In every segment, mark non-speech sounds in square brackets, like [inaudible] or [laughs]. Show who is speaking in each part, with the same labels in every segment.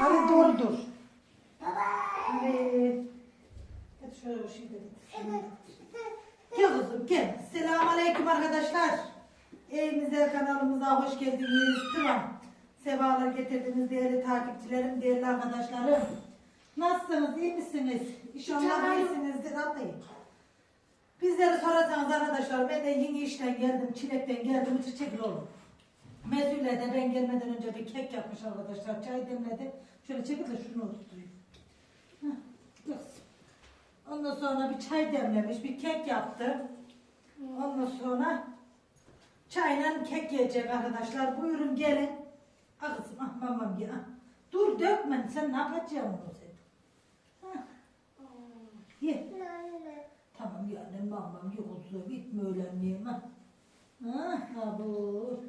Speaker 1: Hadi doğru dur. Evet. Hadi şöyle bir şey de getir. Gel kızım gel. Selamun Aleyküm arkadaşlar. Evimize kanalımıza hoş geldiniz. Tamam. Sevalar getirdiniz değerli takipçilerim, değerli arkadaşlarım. Nasılsınız, iyi misiniz? İnşallah iyisinizdir anlayın. Bizleri sorarsanız arkadaşlar ben de yeni işten geldim, çilekten geldim, hiç çekil oğlum. Mesule de ben gelmeden önce bir kek yapmış arkadaşlar, çay demledi. Şöyle çekil de şunu tutayım. Kız. Ondan sonra bir çay demlemiş, bir kek yaptı. Ondan sonra çayla kek yiyecek arkadaşlar. Buyurun gelin. Ah kızım, ah mamam ya. Dur dökme, sen ne yapacaksın onu sen? Hah, ye. Tamam yani mamam yoksa bitme öğlenliğim ha. Ha, ha bu.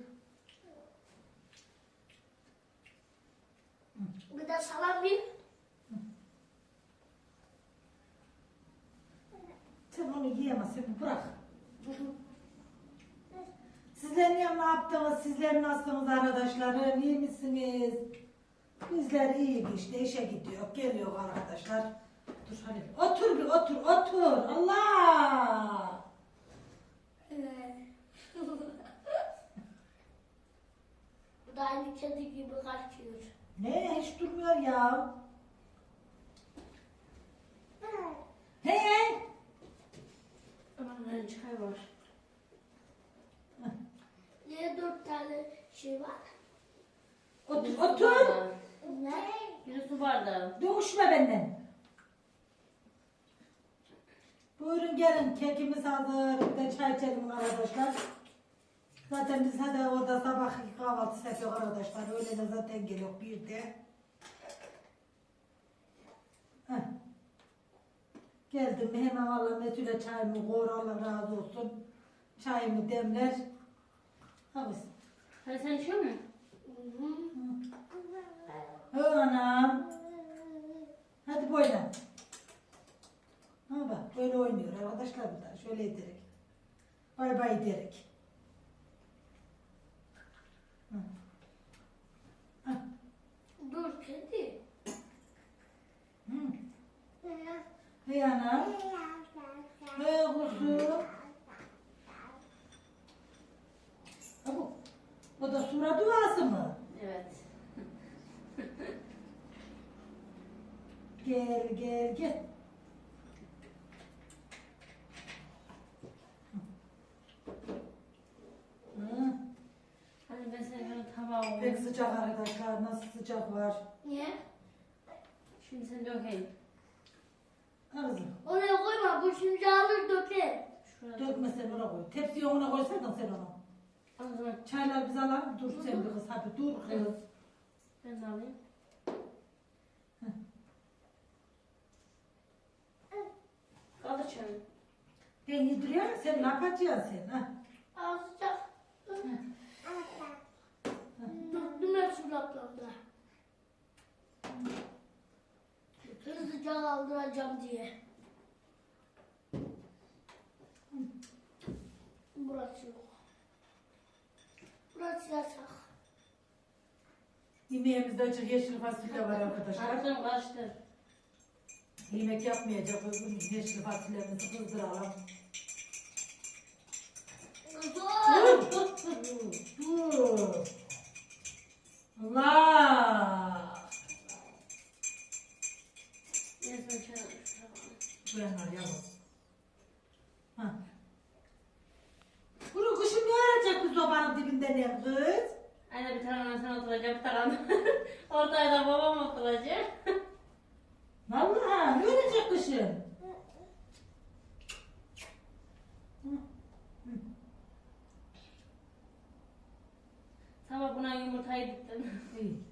Speaker 2: Bir de salam bir.
Speaker 1: Sen onu yiyemezsin, bırak. Sizler niye ne yaptınız? Sizler nasılsınız arkadaşlarım? İyi misiniz? Bizler iyi işte işe gidiyor. Geliyor arkadaşlar. Dur hadi. Otur bir otur otur. Allah!
Speaker 2: Bu da aynı kedi gibi kaçıyor.
Speaker 1: Ne hiç durmuyor ya. He?
Speaker 3: Aman çay var. [laughs]
Speaker 2: Niye dört tane şey var?
Speaker 1: Otur otur.
Speaker 2: Ne?
Speaker 3: Bir su bardağı.
Speaker 1: Dövüşme benden. Buyurun gelin kekimiz hazır. Bir de çay içelim arkadaşlar. Zaten biz hadi orada sabah kahvaltı yapıyor arkadaşlar. Öyle de zaten geliyor bir de. Heh. Geldim hemen valla Mesut'e çayımı koyar Allah razı olsun. Çayımı demler. Havuz.
Speaker 3: Hadi sen içiyor musun?
Speaker 1: Hör anam. Hadi boylan. Ha bak böyle oynuyor arkadaşlar burada. Şöyle ederek. Bay bay ederek. Hı. Hı.
Speaker 2: Dur kedi.
Speaker 1: Hı. Hey anam. Hey kuzum. Ha bu. O da sura duası mı?
Speaker 3: Evet.
Speaker 1: Gel gel gel. Hı.
Speaker 3: Hadi ben senin şöyle tabağa
Speaker 1: Pek sıcak arkadaşlar. Nasıl sıcak var?
Speaker 2: Niye?
Speaker 3: Şimdi sen dökeyim.
Speaker 1: Kızım.
Speaker 2: Oraya koyma. Bu şimdi alır döker.
Speaker 3: Şuraya
Speaker 1: Dökme sen ona koy. Tepsiye ona koysaydın sen onu. Çaylar biz alalım. Dur sen bir kız. Hadi dur kız.
Speaker 3: ben de alayım. Kaldır çayı.
Speaker 1: Ben yediriyorum. Sen ne yapacaksın sen? Ha?
Speaker 2: Azıcık. Döktüm ya suratlarında. Hızlıca kaldıracağım diye. Burası yok. Burası yasak.
Speaker 1: Yemeğimizde açık yeşil fasulye var arkadaşlar.
Speaker 3: Karıştır karıştır.
Speaker 1: Yemek yapmayacak. Bugün yeşil fasulyemizi kızdıralım.
Speaker 2: Dur.
Speaker 1: Dur. Dur. Allah. Var yavrum. Ha. Bunu kışın ne arayacak bu sobanın dibinde ne kız?
Speaker 3: Anne bir tarafına sen oturacaksın, bir tarafına [laughs] ortaya da babam oturacak. [laughs]
Speaker 1: Vallahi ne olacak kışın?
Speaker 3: Sabah buna yumurtayı diktim.
Speaker 1: İyi.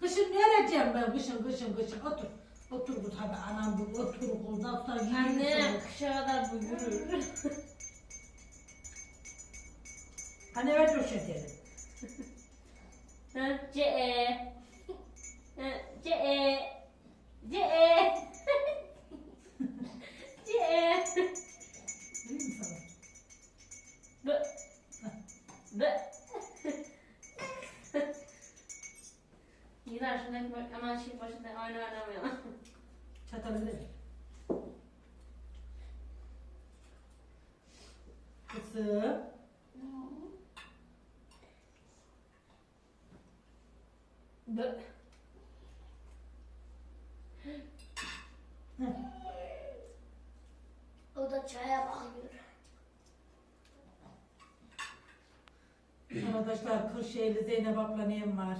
Speaker 1: Kışın ne arayacağım ben kışın kışın kışın otur. Otur bu tabi anam bu otur kul nafta
Speaker 3: Anne kışa kadar bu yürür. [laughs]
Speaker 1: Hani ver o şekeri.
Speaker 3: Ha, C E. Ha, C E. C E. [laughs] C E.
Speaker 1: Vereyim mi sana?
Speaker 3: B. B. Yine şimdi hemen şey başında aynı oynamıyor.
Speaker 1: Çatalı ver. Kızım.
Speaker 3: Bö-
Speaker 2: O da çaya bakıyor.
Speaker 1: Arkadaşlar Kırşehirli Zeynep abla neyim var?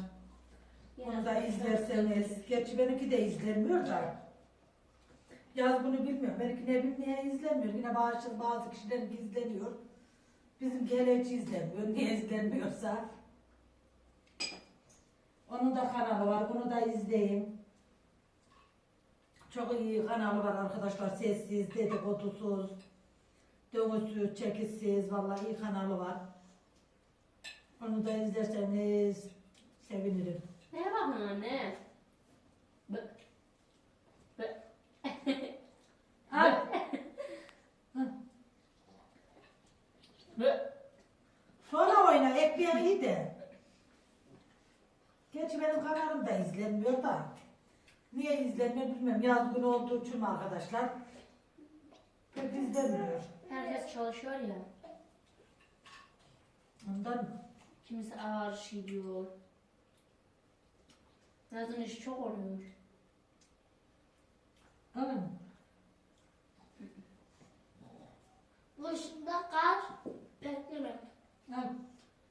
Speaker 1: Onu da izlerseniz. Gerçi benimki de izlenmiyor da. Yaz bunu bilmiyorum. Belki ne bileyim niye izlenmiyor. Yine bazı, bazı kişilerin izleniyor. Bizim hiç izlenmiyor. Niye izlenmiyorsa. Onun da kanalı var. Bunu da izleyin. Çok iyi kanalı var arkadaşlar. Sessiz, dedikodusuz, dönüşsüz, çekişsiz. Vallahi iyi kanalı var. Onu da izlerseniz sevinirim.
Speaker 3: Neye bakıyorsun anne? Bö- bö- [laughs]
Speaker 1: Al.
Speaker 3: bö-
Speaker 1: Sonra oyna, ekmeğini iyi de. Gerçi benim kanalım da izlenmiyor da. Niye izlenmiyor bilmiyorum. Yaz günü olduğu için mi arkadaşlar. Pek izlenmiyor.
Speaker 3: Herkes çalışıyor ya.
Speaker 1: Ondan mı?
Speaker 3: Kimisi ağır şey diyor. Yazın işi çok oluyor.
Speaker 1: Mı?
Speaker 2: Başında kar beklemek.
Speaker 1: Al.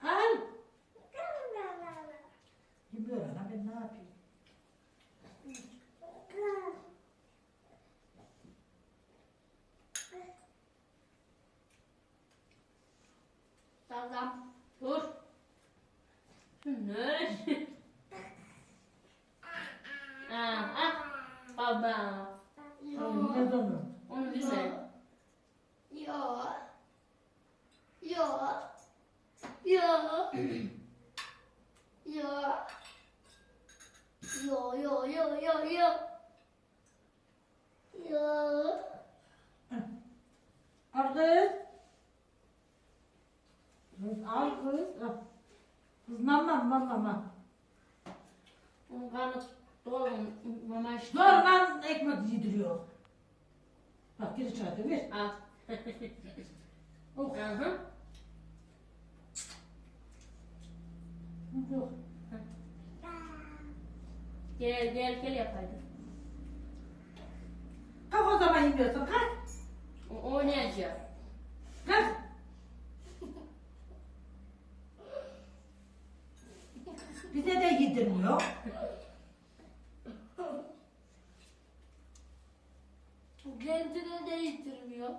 Speaker 1: Al. Yemiyor ana ben ne yapayım?
Speaker 2: Tamam.
Speaker 3: Dur. Ne? ah, ah. Baba.
Speaker 1: Al, Yine donu.
Speaker 3: Onu bize.
Speaker 2: Yo. Yo. Yo. Yo. Yo yo yo yo yo. Yo.
Speaker 1: Al kız. Kız al kız. Al. Kız mama.
Speaker 3: Onun karnı dolu. Mama işte.
Speaker 1: Zorla ekmek yediriyor. Bak geri çağırdı ver.
Speaker 3: Al.
Speaker 1: Oh.
Speaker 3: Hı.
Speaker 1: Yok.
Speaker 3: Gel gel gel yapaydın.
Speaker 1: Kalk o zaman yemiyorsun kalk.
Speaker 3: O- Oynayacağız.
Speaker 1: Kalk. Bize de yedirmiyor.
Speaker 2: Kendine de yitirmiyor.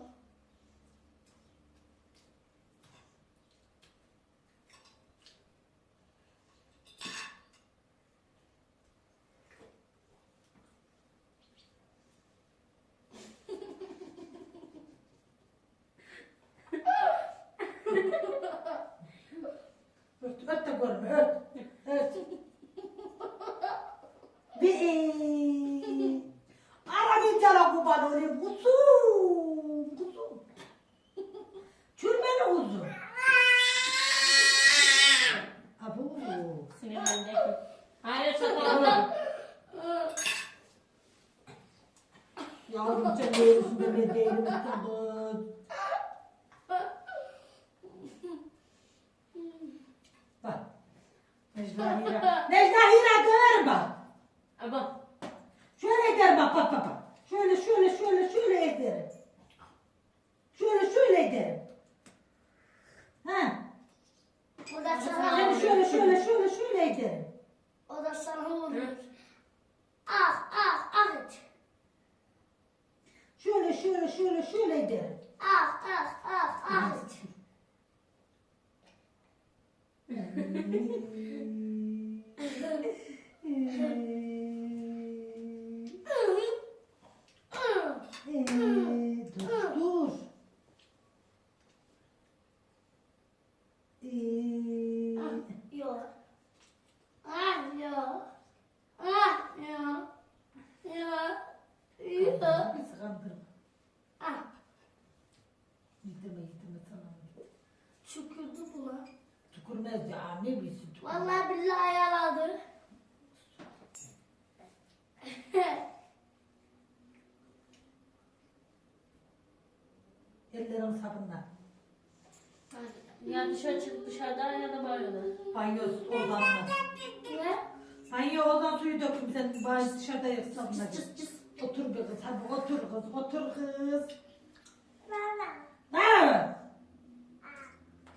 Speaker 1: Ört, ört de görme ört. Ört. Bir Ara bir cana kurban olayım kuzum. Kuzum. Çürmeli kuzum. Abu.
Speaker 3: Sinirlendi. Hayır çatal.
Speaker 1: Yavrum sen ne yiyorsun böyle değilim kadın. Bak. Necla Hira. Necla Hira döverim bak.
Speaker 3: Ama
Speaker 1: Şöyle eder bak bak bak. bak. Şöyle şöyle şöyle şöyle ederim. Şöyle şöyle ederim. Ha.
Speaker 2: O da sana
Speaker 1: Seni
Speaker 2: vuruyor.
Speaker 1: şöyle şöyle şöyle şöyle ederim.
Speaker 2: O da sana vuruyor. Ah ah ah et.
Speaker 1: Şöyle şöyle şöyle şöyle ederim.
Speaker 2: Ah ah ah ah et.
Speaker 1: Ee, dur dur. Ee,
Speaker 2: Yo. Ah yo. Ah yo. Yo. Yo.
Speaker 1: Bizi kandırma.
Speaker 2: Ah.
Speaker 1: Yedirme yedirme tamam.
Speaker 2: Çükürdü buna.
Speaker 1: Tükürmez ya ne bilsin tükürmez.
Speaker 2: Vallahi billahi yaladı.
Speaker 1: ellerini sabunla.
Speaker 3: Ya dışarı çık dışarıda ya da banyoda.
Speaker 1: Banyo Ozan'la.
Speaker 2: Ne?
Speaker 1: Ozan suyu döktüm sen banyo dışarıda yap sabunla.
Speaker 3: Cıs cıs.
Speaker 1: Otur be kız hadi otur kız otur kız.
Speaker 2: Baba.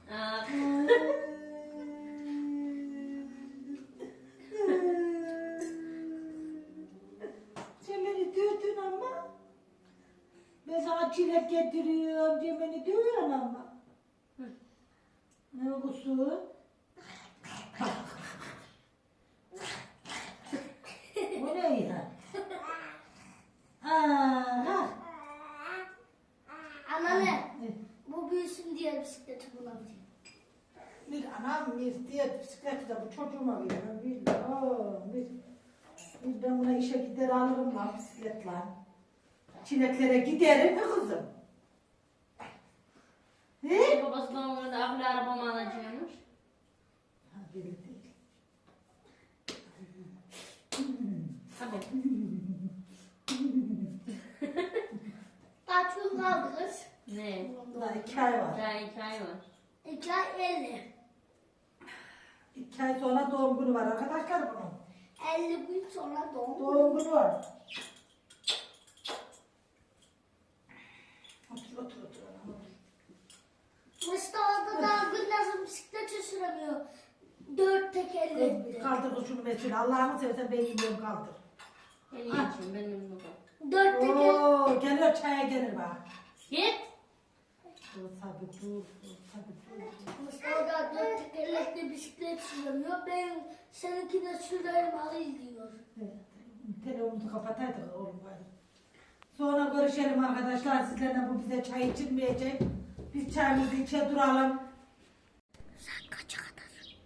Speaker 1: Ha! Sen beni dövdün ama. Ben sana çilek getiriyorum. Sen beni dövüyorsun ama. Ne olursun? Bu ne ya? Aa,
Speaker 2: Anneanne. Bu büyüsün diye bisikleti kullanacağım.
Speaker 1: bir anam bir diye bisikleti de bu çocuğuma veriyorum. Bir, bir, bir ben buna işe gider alırım lan bisikletle. Çileklere giderim mi kızım? He?
Speaker 3: babası doğum gününde akıllı arabamı alacakmış.
Speaker 1: Ha, belli değil.
Speaker 3: Tabii.
Speaker 2: Kaç gün kaldı kız?
Speaker 3: Ne?
Speaker 1: Daha iki ay var.
Speaker 3: Daha iki ay var.
Speaker 2: İki ay elli.
Speaker 1: İki ay sonra doğum günü var arkadaşlar bunun.
Speaker 2: Elli gün sonra doğum.
Speaker 1: Doğum günü var. Otur otur otur. anam, otur.
Speaker 2: Mustafa'da daha gün nasıl bisikleti süremiyor. Dört tekerlekli.
Speaker 1: Kaldır şunu Metin. Allah'ını seversen ben yiyorum kaldır.
Speaker 3: Beni için benim baba.
Speaker 2: Dört teker.
Speaker 1: Oo, geliyor çaya gelir bak.
Speaker 3: Git.
Speaker 1: Tabii dur. tabii dur.
Speaker 2: Mustafa da tekerlekli bisiklet süremiyor. Ben seninki de sürerim alayım diyor.
Speaker 1: Evet, Telefonumuzu kapataydık oğlum bari. Sonra görüşelim arkadaşlar. Sizlerle bu bize çay içilmeyecek. Biz çayımızı içe duralım.
Speaker 2: Sen kaça kadar?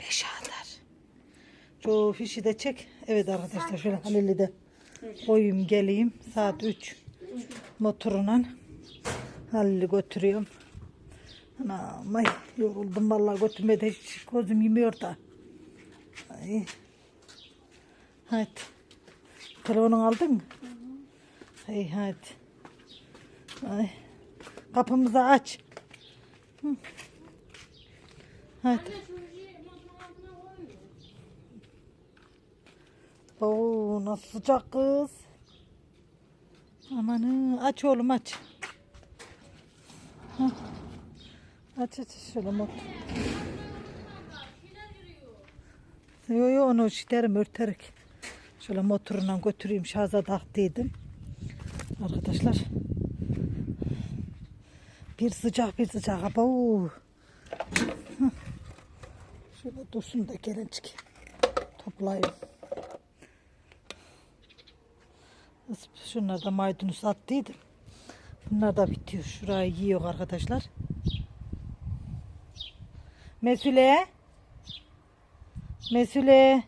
Speaker 1: Beş kadar. Şu fişi de çek. Evet arkadaşlar şöyle Halil'i de koyayım geleyim. Saat 3 motoruna Halil'i götürüyorum. Anam ay yoruldum vallahi götürmede hiç gözüm yemiyor da. Ay. Hadi. Telefonunu aldın mı? Hey hadi. Ay. Kapımızı aç. Hı. Hadi. Oo nasıl sıcak kız. Amanı aç oğlum aç. Hah. Aç aç şöyle motor. Yo yo onu şiterim örterek. Şöyle motorundan götüreyim şarja taktıydım. Arkadaşlar. Bir sıcak bir sıcak. Abo. Şöyle dursun da gelincik. Toplayayım. Şunlar da maydanoz attıydım. Bunlar da bitiyor. Şurayı yiyor arkadaşlar. Mesule. Mesule.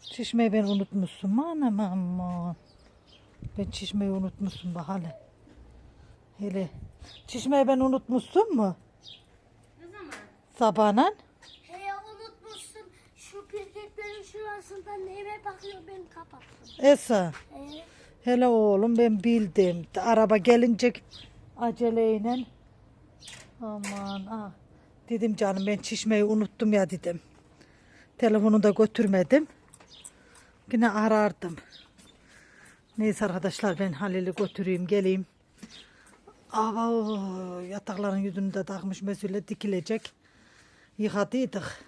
Speaker 1: Çişmeyi ben unutmuşsun. Anam aman. Ben çişmeyi unutmuşsun bak hele. Hele. Çişmeyi ben unutmuşsun mu?
Speaker 3: Ne zaman?
Speaker 1: Sabahın.
Speaker 2: Hey unutmuşsun. Şu pirketlerin şurasından neyime bakıyor ben kapattım.
Speaker 1: Esa.
Speaker 2: Ee,
Speaker 1: Hele oğlum ben bildim. Araba gelince aceleyle. Aman ah. Dedim canım ben çişmeyi unuttum ya dedim. Telefonu da götürmedim. Yine arardım. Neyse arkadaşlar ben Halil'i götüreyim geleyim. Ava yatakların yüzünü de takmış mesule dikilecek. Yıkadıydık.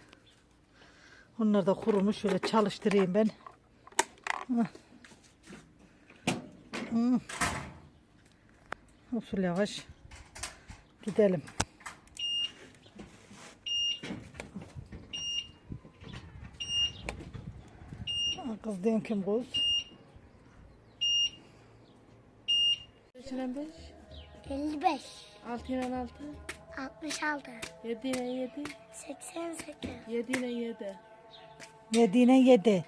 Speaker 1: Onlar da kurumuş şöyle çalıştırayım ben. Hmm. Usul yavaş. Gidelim. Kız diyorum kim kız?
Speaker 4: Kaçına 5?
Speaker 2: 55,
Speaker 4: 6 ile 6,
Speaker 2: 66,
Speaker 4: 7 ile 7,
Speaker 2: 88,
Speaker 4: 7 ile 7,
Speaker 1: Yediğine yedi.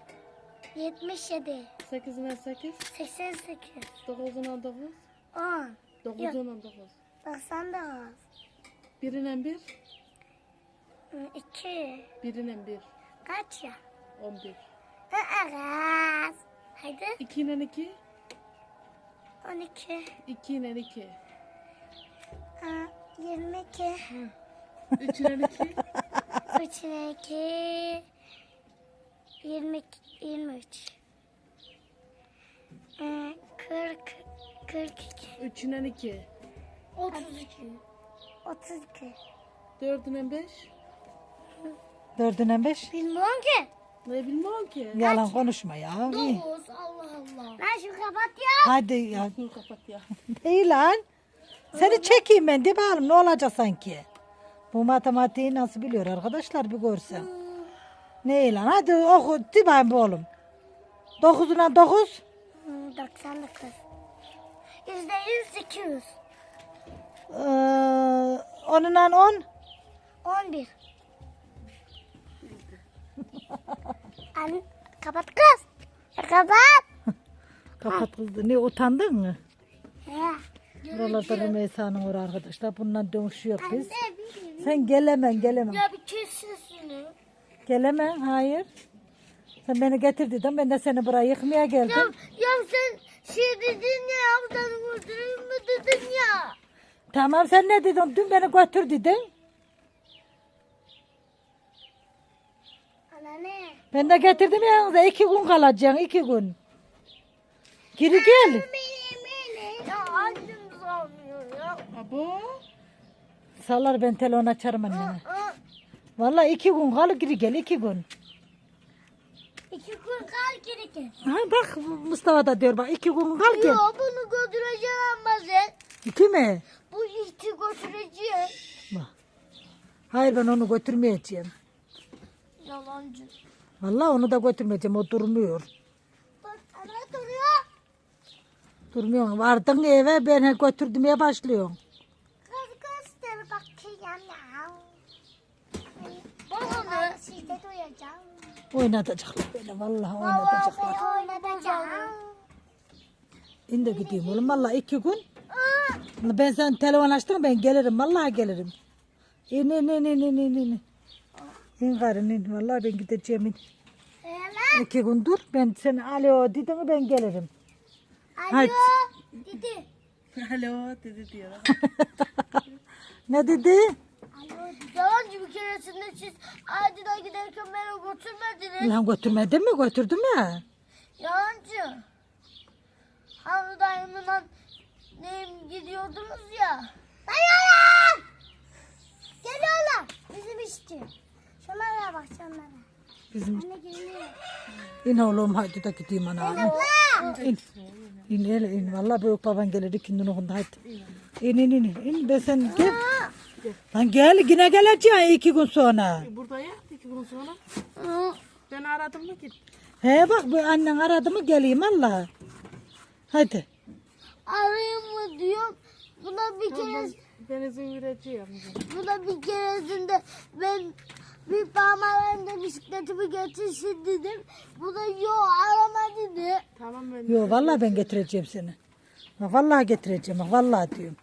Speaker 2: 77,
Speaker 4: 8 ile 8,
Speaker 2: 88,
Speaker 4: 9 ile 9,
Speaker 2: 10,
Speaker 4: 9
Speaker 2: Yok.
Speaker 4: ile 9.
Speaker 2: 99,
Speaker 4: 1 ile 1,
Speaker 2: 2,
Speaker 4: 1 ile 1,
Speaker 2: kaç ya?
Speaker 4: 11.
Speaker 2: Aa, Haydi
Speaker 4: 2 ile 2,
Speaker 2: 12,
Speaker 4: 2 ile 2,
Speaker 2: Aa, 22.
Speaker 4: Üçüne iki.
Speaker 2: 32. 22. 23. Ee, 40. 42.
Speaker 4: Üçüne iki.
Speaker 2: 32. 32.
Speaker 4: Dördüne beş.
Speaker 1: Dördüne beş.
Speaker 2: Bilmiyorum ki.
Speaker 4: Ne bilmiyorum ki.
Speaker 1: Yalan konuşma ya. İyi.
Speaker 2: Allah Allah. Lan şu kapat ya.
Speaker 1: Hadi ya.
Speaker 4: Dur kapat ya. [laughs]
Speaker 1: İyi lan. Seni çekeyim ben de bakalım ne olacak sanki. Bu matematiği nasıl biliyor arkadaşlar bir görsen. Ne lan hadi oku de bakayım bu oğlum. Dokuzuna dokuz.
Speaker 2: Hmm, 99. Yüzde yüz 200.
Speaker 1: Ee, onunla on.
Speaker 2: 11. [laughs] Anne kapat kız. Kapat. [laughs]
Speaker 1: Kapat kızdı. Ne utandın mı?
Speaker 2: Ya.
Speaker 1: Buralarda bir Meysa'nın var arkadaşlar. Bundan dönüşüyor biz. Sen gelemen gelemen.
Speaker 2: Ya bir kes sesini.
Speaker 1: Gelemen hayır. Sen beni getir dedin. Ben de seni buraya yıkmaya
Speaker 2: Ya,
Speaker 1: geldim.
Speaker 2: ya sen şey dedin ya seni götüreyim mi dedin ya.
Speaker 1: Tamam sen ne dedin? Dün beni götür dedin.
Speaker 2: Anne.
Speaker 1: Ben de getirdim yanınıza. iki gün kalacaksın. iki gün. Geri gel.
Speaker 2: Ya annem sanmıyor ya.
Speaker 4: Abo.
Speaker 1: Sallar ben telefon açarım annene. Vallahi iki gün kal geri gel. iki gün.
Speaker 2: İki gün kal gerekir.
Speaker 1: Ha bak Mustafa da diyor bak iki gün kal gel.
Speaker 2: Yo bunu götüreceğim ama sen.
Speaker 1: İki mi?
Speaker 2: Bu iti götüreceğim.
Speaker 1: Bak. Hayır ben onu götürmeyeceğim.
Speaker 2: Yalancı.
Speaker 1: Vallahi onu da götürmeyeceğim. O durmuyor.
Speaker 2: Bak ana duruyor.
Speaker 1: Durmuyor. Vardın eve ben götürdümeye başlıyorum.
Speaker 2: Kız göster bakayım ya. Bana Siz de duyacağım.
Speaker 1: Oynatacaklar beni. Vallahi oynatacaklar.
Speaker 2: Oynatacağım.
Speaker 1: İn de gideyim oğlum. Vallahi iki gün. Ben sen telefon açtım ben gelirim. Vallahi gelirim. İn in in in in in. in. İn karın in. Vallahi ben gideceğim in. İki gün dur. Ben sen alo dedin ben gelirim.
Speaker 2: Alo.
Speaker 1: Hadi.
Speaker 2: Dedi.
Speaker 4: Alo dedi diyor. [laughs]
Speaker 1: Ne dedi?
Speaker 2: Keresinde siz Aydın'a giderken beni götürmediniz.
Speaker 1: Lan götürmedin mi? Götürdüm ya.
Speaker 2: Yalancı. Hamdi dayımla neyim gidiyordunuz ya. Dayılar! Geliyorlar. Bizim işçi. Şunlara bak şunlara.
Speaker 1: Bizim
Speaker 2: Anne geliyor.
Speaker 1: in oğlum hadi de gideyim ana. İn. İn hele in. Vallahi büyük baban gelir ikindin okunda hadi. İn in in. in. Ben sen gel. Lan gel yine geleceğim iki gün sonra.
Speaker 4: Burada ya iki gün sonra. Ben aradım mı git.
Speaker 1: He bak bu annen aradı mı geleyim Allah. Hadi.
Speaker 2: Arayayım mı diyorum. Buna bir kere
Speaker 4: Ben izin vereceğim.
Speaker 2: buna bir keresinde ben bir parmağımda bisikletimi getirsin dedim. Bu da yok arama dedi.
Speaker 4: Tamam ben.
Speaker 1: Yo vallahi ben getireceğim seni. Vallahi getireceğim vallahi diyorum.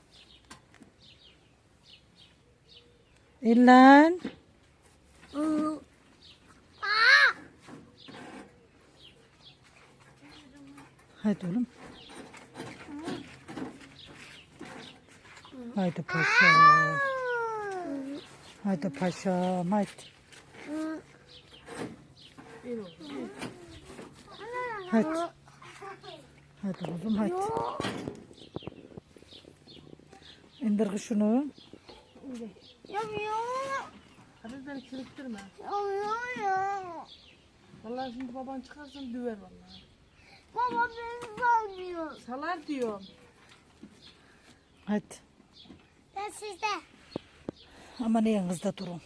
Speaker 1: İllan.
Speaker 2: Aa!
Speaker 1: Hadi oğlum. Haydi paşa. Haydi paşam haydi. Hadi. Hadi oğlum hadi. İndir şunu.
Speaker 2: Yapıyor.
Speaker 4: Hadi beni çürüttürme.
Speaker 2: Yapıyor ya.
Speaker 4: Vallahi şimdi baban çıkarsın düver vallahi.
Speaker 2: Baba beni salmıyor.
Speaker 4: Salar diyorum.
Speaker 1: Hadi.
Speaker 2: Ben sizde.
Speaker 1: Aman yanınızda durun.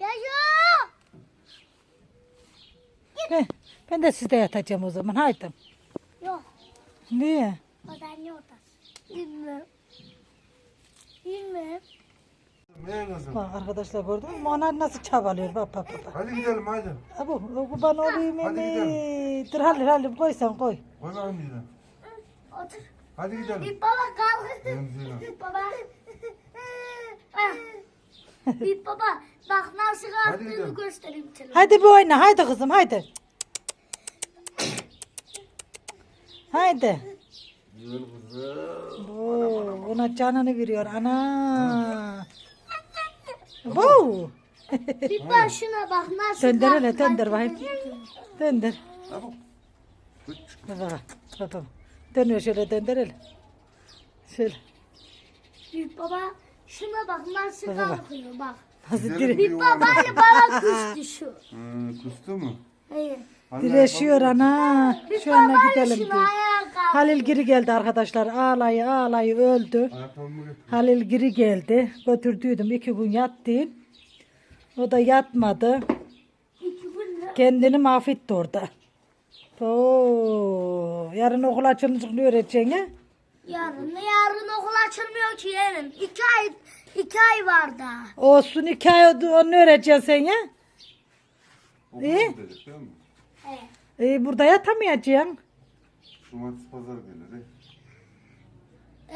Speaker 2: Ya yok.
Speaker 1: Heh, ben de sizde yatacağım o zaman. Haydi.
Speaker 2: Yok.
Speaker 1: Niye?
Speaker 2: O da ne odası? Bilmem. Bilmem.
Speaker 5: Kızım?
Speaker 1: Bak arkadaşlar gördün mü? Onlar nasıl çabalıyor. Bak bak bak.
Speaker 5: Hadi gidelim hadi.
Speaker 1: Ha bu, o kurban olayım
Speaker 5: Hadi
Speaker 1: emi. Dur Halil Halil koy sen koy.
Speaker 5: Koy bakalım de.
Speaker 2: Otur.
Speaker 5: Hadi gidelim.
Speaker 2: Bir baba kalk.
Speaker 5: Benim Zeyno.
Speaker 2: Bir baba. Ah. Bir baba. Bak nasıl kalktığını
Speaker 5: gidelim.
Speaker 2: göstereyim sana.
Speaker 1: Haydi bir oyna. Haydi kızım haydi. Haydi.
Speaker 5: Güzel kızım.
Speaker 1: Oo, ona canını veriyor ana. Wow.
Speaker 2: Bir bak şuna bak nasıl
Speaker 1: Döndür hele döndür bakayım. Döndür. Bak bak. Bak bak. Dönüyor şöyle döndür hele. Şöyle.
Speaker 2: Büyük baba şuna bak nasıl
Speaker 1: bak.
Speaker 2: kalkıyor bak.
Speaker 1: Nasıl dire
Speaker 5: bir
Speaker 2: Baba bana [laughs] küstü şu.
Speaker 5: Hmm, kustu mu?
Speaker 2: Hayır.
Speaker 1: direşiyor ana. Şöyle gidelim
Speaker 2: Şunu
Speaker 1: diyor.
Speaker 2: ayağa kalk.
Speaker 1: Halil geri geldi arkadaşlar. Ağlayı ağlayı öldü. Halil geri geldi. Götürdüydüm. iki gün yattı. O da yatmadı. Kendini mahvetti orada. Oo, yarın okul açılacak ne öğreteceksin ya?
Speaker 2: Yarın yarın okul açılmıyor ki yeğenim. İki ay iki ay var daha.
Speaker 1: Olsun iki ay oldu, onu öğreteceksin sen ya. İyi. E, burada yatamayacaksın.
Speaker 5: Cumartesi pazar gelir. he?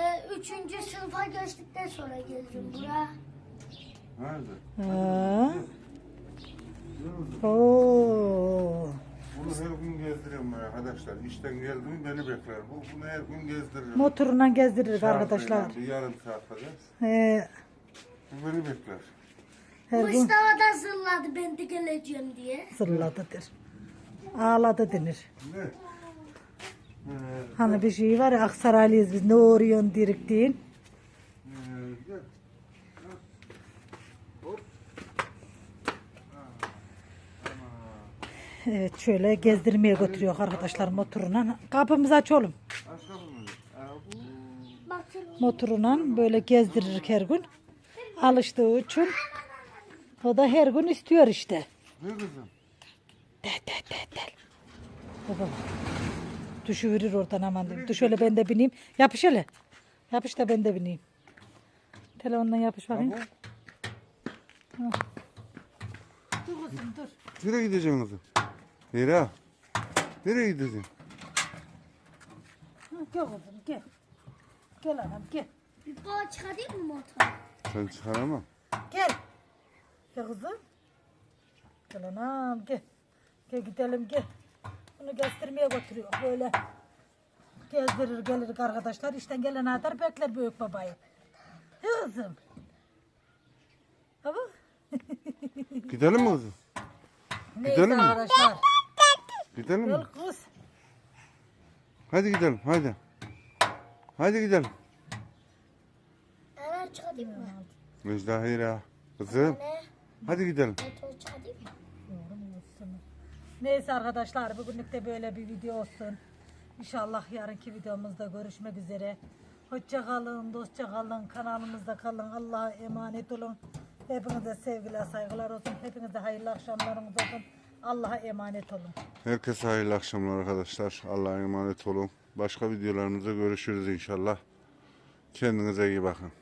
Speaker 2: Ee, üçüncü sınıfa geçtikten sonra gelirim buraya.
Speaker 5: Nerede?
Speaker 1: Ha. Oo.
Speaker 5: Bunu her gün gezdiriyorum ben arkadaşlar. İşten geldim beni bekler. Bu, bunu her gün gezdiriyorum.
Speaker 1: Motorundan gezdiririz
Speaker 5: Şarjıyla
Speaker 1: arkadaşlar.
Speaker 5: Bir yarım saat kadar.
Speaker 1: Ee,
Speaker 5: Bu beni bekler.
Speaker 1: her gün
Speaker 2: Mustafa da zırladı ben de geleceğim diye.
Speaker 1: zırladıdır. Ağladı denir.
Speaker 5: Ne? Ee,
Speaker 1: Hani bir şey var ya Aksaraylıyız biz ne uğruyorsun dirik deyin. Evet şöyle gezdirmeye götürüyor arkadaşlar motoruna. Kapımızı aç oğlum. Motoruna böyle gezdirir her gün. Alıştığı için o da her gün istiyor işte.
Speaker 5: Ne kızım?
Speaker 1: De de de de. Baba. Düşüverir oradan aman diyeyim. Dur şöyle ben de bineyim. Yapış hele. Yapış da ben de bineyim. Telefondan yapış bakayım.
Speaker 5: Bu.
Speaker 1: Dur kızım dur.
Speaker 5: Nereye gideceksin kızım? Hira. Nereye gideceksin?
Speaker 1: Ha, Gel kızım gel. Gel anam gel.
Speaker 2: bir baba çıkarayım mı motoru?
Speaker 5: Sen çıkaramam.
Speaker 1: Gel. Gel kızım. Gel anam gel. Gel gidelim gel. Bunu gezdirmeye götürüyor böyle. Gezdirir gelir arkadaşlar. İşten gelen kadar bekler büyük babayı. Kızım. Baba. [laughs]
Speaker 5: Gidelim mi kızım?
Speaker 1: Neyse
Speaker 5: Gidelim mi?
Speaker 1: arkadaşlar.
Speaker 5: Gidelim mi?
Speaker 1: Kız.
Speaker 5: Hadi gidelim hadi. Hadi gidelim.
Speaker 2: Hemen çıkarayım mı?
Speaker 5: Müjde Hira. Kızım.
Speaker 2: Ne?
Speaker 5: Hadi gidelim.
Speaker 2: Mı?
Speaker 1: Neyse arkadaşlar bugünlük de böyle bir video olsun. İnşallah yarınki videomuzda görüşmek üzere. Hoşça kalın, dostça kalın, kanalımızda kalın. Allah'a emanet olun. Hepinize sevgiler, saygılar olsun. Hepinize hayırlı akşamlarınız olsun. Allah'a emanet olun.
Speaker 5: Herkese hayırlı akşamlar arkadaşlar. Allah'a emanet olun. Başka videolarımızda görüşürüz inşallah. Kendinize iyi bakın.